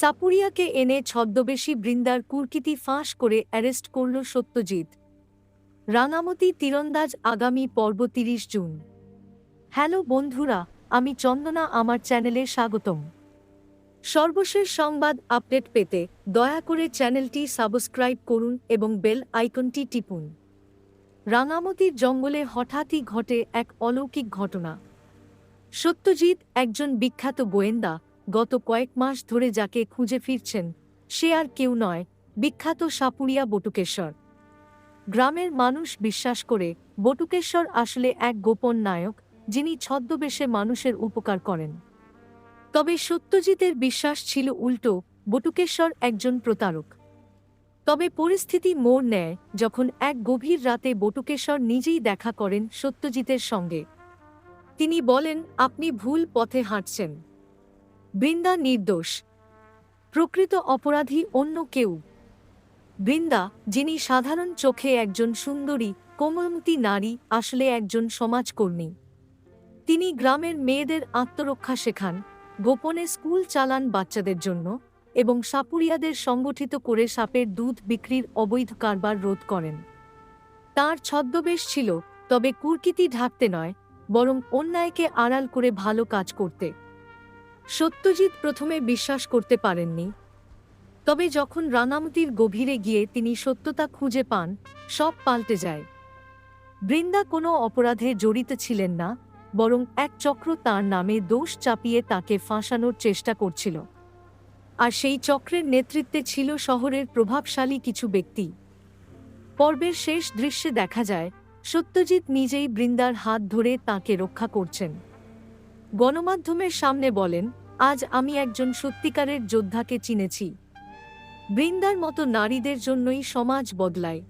সাপুরিয়াকে এনে ছদ্মবেশী বৃন্দার কুর্কিতি ফাঁস করে অ্যারেস্ট করল সত্যজিৎ। রাঙামতি তীরন্দাজ আগামী পর্ব তিরিশ জুন। হ্যালো বন্ধুরা, আমি চন্দনা, আমার চ্যানেলে স্বাগতম। সর্বশেষ সংবাদ আপডেট পেতে দয়া করে চ্যানেলটি সাবস্ক্রাইব করুন এবং বেল আইকনটি টিপুন। রাঙামতির জঙ্গলে হঠাৎই ঘটে এক অলৌকিক ঘটনা। সত্যজিৎ একজন বিখ্যাত গোয়েন্দা গত কয়েক মাস ধরে যাকে খুঁজে ফিরছেন, সে আর কেউ নয়, বিখ্যাত সাপুরিয়া বটুকেশ্বর। গ্রামের মানুষ বিশ্বাস করে বটুকেশ্বর আসলে এক গোপন নায়ক যিনি ছদ্মবেশে মানুষের উপকার করেন। তবে সত্যজিতের বিশ্বাস ছিল উল্টো, বটুকেশ্বর একজন প্রতারক। তবে পরিস্থিতি মোড় নেয় যখন এক গভীর রাতে বটুকেশ্বর নিজেই দেখা করেন সত্যজিতের সঙ্গে। তিনি বলেন, আপনি ভুল পথে হাঁটছেন। বৃন্দা নির্দোষ। প্রকৃত অপরাধী অন্য কেউ। বৃন্দা, যিনি সাধারণ চোখে একজন সুন্দরী, কোমলমতি নারী, আসলে একজন সমাজকর্মী। তিনি গ্রামের মেয়েদের আত্মরক্ষা শেখান, গোপনে স্কুল চালান বাচ্চাদের জন্য এবং সাপুরিয়াদের সংগঠিত করে সাপের দুধ বিক্রির অবৈধ কারবার রোধ করেন। তার ছদ্মবেশ ছিল, তবে কুর্কিতি ঢাকতে নয়, বরং অন্যায়কে আড়াল করে ভালো কাজ করতে। সত্যজিৎ প্রথমে বিশ্বাস করতে পারেননি। তবে যখন রাঙামতির গভীরে গিয়ে তিনি সত্যতা খুঁজে পান, সব পাল্টে যায়। বৃন্দা কোনো অপরাধে জড়িত ছিলেন না, বরং এক চক্র তার নামে দোষ চাপিয়ে তাকে ফাঁসানোর চেষ্টা করছিল। আর সেই চক্রের নেতৃত্বে ছিল শহরের প্রভাবশালী কিছু ব্যক্তি। পর্বের শেষ দৃশ্যে দেখা যায়, সত্যজিৎ নিজেই বৃন্দার হাত ধরে তাকে রক্ষা করছেন। গণমাধ্যমের সামনে বলেন, আজ আমি একজন সত্যিকারের যোদ্ধাকে চিনেছি। বৃন্দার মতো নারীদের জন্যই সমাজ বদলায়।